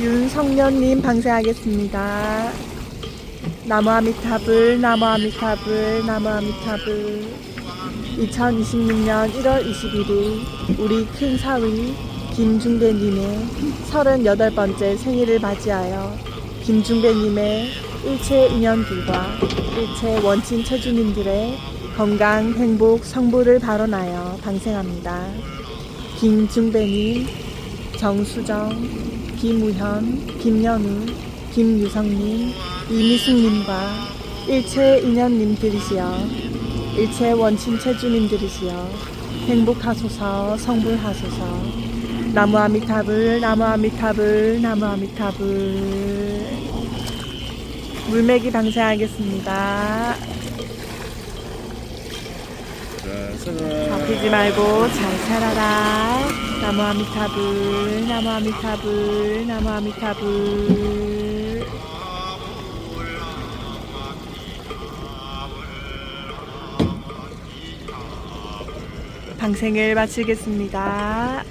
윤성년님 방생하겠습니다. 나무 아미타불, 나무 아미타불, 나무 아미타불. 2026년 1월 21일 우리 큰 사위 김중배님의 38번째 생일을 맞이하여 김중배님의 일체 인연들과 일체 원친 체주님들의 건강, 행복, 성부를 발언하여 방생합니다. 김중배님, 정수정, 김우현, 김연우, 김유성님, 이미숙님과 일체 인연님들이시여. 일체 원친 체주님들이시여. 행복하소서 성불하소서. 나무 아미타불 나무 아미타불 나무 아미타불 물매기 방생하겠습니다 아프지 말고 잘 살아라 나무 아미타불 나무 아미타불 나무 아미타불 방생을 마치겠습니다.